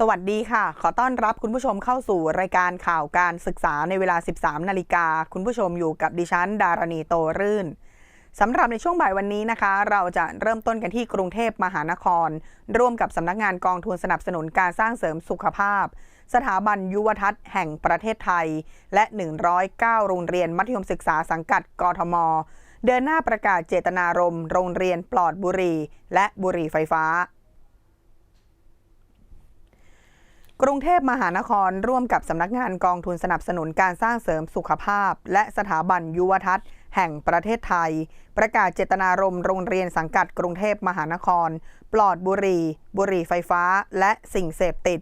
สวัสดีค่ะ ขอต้อนรับคุณผู้ชมเข้าสู่รายการข่าวการศึกษาในเวลา 13 นาฬิกา คุณผู้ชมอยู่กับดิฉัน ดารณีโตรื่นสำหรับในช่วงบ่ายวันนี้นะคะ เราจะเริ่มต้นกันที่กรุงเทพมหานคร ร่วมกับสำนักงานกองทุนสนับสนุนการสร้างเสริมสุขภาพ สถาบันยุวทัศน์แห่งประเทศไทย และ 109 โรงเรียนมัธยมศึกษาสังกัดกทม เดินหน้าประกาศเจตนารมณ์โรงเรียนปลอดบุหรี่และบุหรี่ไฟฟ้า กรุงเทพมหานครร่วมกับสำนักงานกองทุนสนับสนุนการสร้างเสริมสุขภาพ และสถาบันยุวทัศน์แห่งประเทศไทย ประกาศเจตนารมณ์โรงเรียนสังกัดกรุงเทพมหานคร ปลอดบุหรี่ บุหรี่ไฟฟ้า และสิ่งเสพติด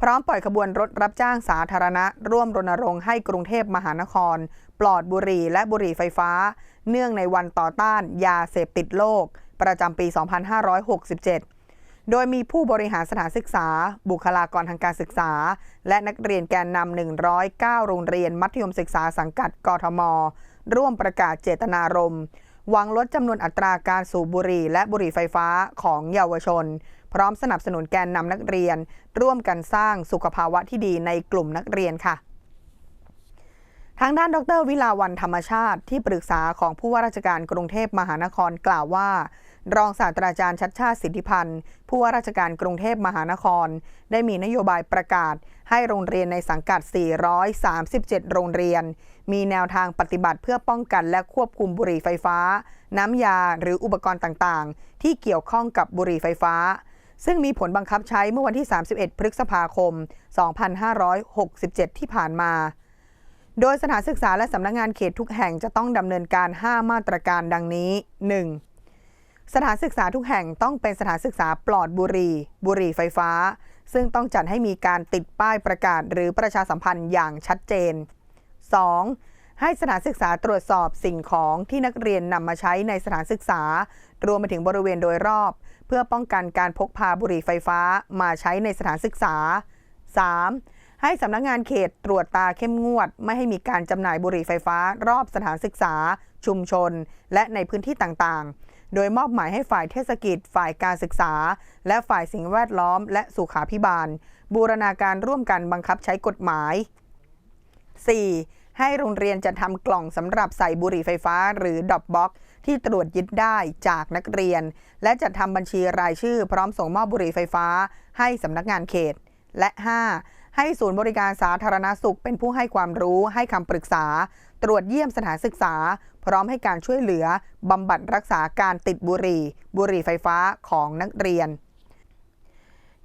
พร้อมปล่อยขบวนรถรับจ้างสาธารณะ ร่วมรณรงค์ให้กรุงเทพมหานคร ปลอดบุหรี่และบุหรี่ไฟฟ้า เนื่องในวันต่อต้านยาเสพติดโลก ประจำปี 2567 โดยมีผู้บริหารสถานศึกษา บุคลากรทางการศึกษา และนักเรียนแกนนำ 109 โรงเรียนมัธยมศึกษาสังกัดกทม ร่วมประกาศเจตนารมณ์หวังลดจำนวนอัตราการสูบบุหรี่และบุหรี่ไฟฟ้าของเยาวชน พร้อมสนับสนุนแกนนำนักเรียน ร่วมกันสร้างสุขภาวะที่ดีในกลุ่มนักเรียนค่ะทางด้านดรวิลาวันธรรมชาติที่ปรึกษาของผู้ว่าราชการกรุงเทพมหานครกล่าวว่า รองศาสตราจารย์ชัดชาติสิทธิพันธ์ ผู้ว่าราชการกรุงเทพมหานคร ได้มีนโยบายประกาศ ให้โรงเรียนในสังกัด 437 โรงเรียน มีแนวทางปฏิบัติเพื่อป้องกันและควบคุมบุหรี่ไฟฟ้า น้ำยาหรืออุปกรณ์ต่างๆ ที่เกี่ยวข้องกับบุหรี่ไฟฟ้า ซึ่งมีผลบังคับใช้เมื่อวันที่ 31 พฤษภาคม 2567 ที่ผ่านมาโดยสถานศึกษาและสำนักงงานเขตทุกแห่งจะต้องดำเนินการ 5 มาตรการดังนี้ 1. สถานศึกษาทุกแห่งต้องเป็นสถานศึกษาปลอดบุหรี่ บุหรี่ไฟฟ้า ซึ่งต้องจัดให้มีการติดป้ายประกาศหรือประชาสัมพันธ์อย่างชัดเจน 2. ให้สถานศึกษาตรวจสอบสิ่งของที่นักเรียนนำมาใช้ในสถานศึกษา รวมไปถึงบริเวณโดยรอบ เพื่อป้องกันการพกพาบุหรี่ไฟฟ้ามาใช้ในสถานศึกษา 3. ให้สำนักงานเขตตรวจตาเข้มงวด ไม่ให้มีการจำหน่ายบุหรี่ไฟฟ้ารอบสถานศึกษา ชุมชน และในพื้นที่ต่างๆ โดยมอบหมายให้ฝ่ายเทศกิจ ฝ่ายการศึกษา และฝ่ายสิ่งแวดล้อม และสุขาพิบาล บูรณาการร่วมกันบังคับใช้กฎหมาย 4. ให้โรงเรียนจะทำกล่องสำหรับใส่บุหรี่ไฟฟ้าหรือดอปบ็อกที่ตรวจยึดได้จากนักเรียน และจัดทำบัญชีรายชื่อพร้อมส่งมอบบุหรี่ไฟฟ้า ให้สำนักงานเขต และ 5. ให้ศูนย์บริการสาธารณสุข เป็นผู้ให้ความรู้ ให้คำปรึกษา ตรวจเยี่ยมสถานศึกษา พร้อมให้การช่วยเหลือบำบัดรักษาการติดบุหรี่ บุหรี่ไฟฟ้าของนักเรียน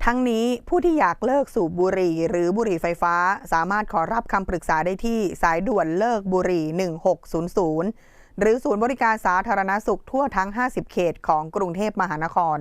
ทั้งนี้ผู้ที่อยากเลิกสูบบุหรี่ หรือบุหรี่ไฟฟ้า สามารถขอรับคำปรึกษาได้ที่สายด่วนเลิกบุหรี่ 1600 หรือศูนย์บริการสาธารณสุขทั่วทั้ง 50 เขตของกรุงเทพมหานคร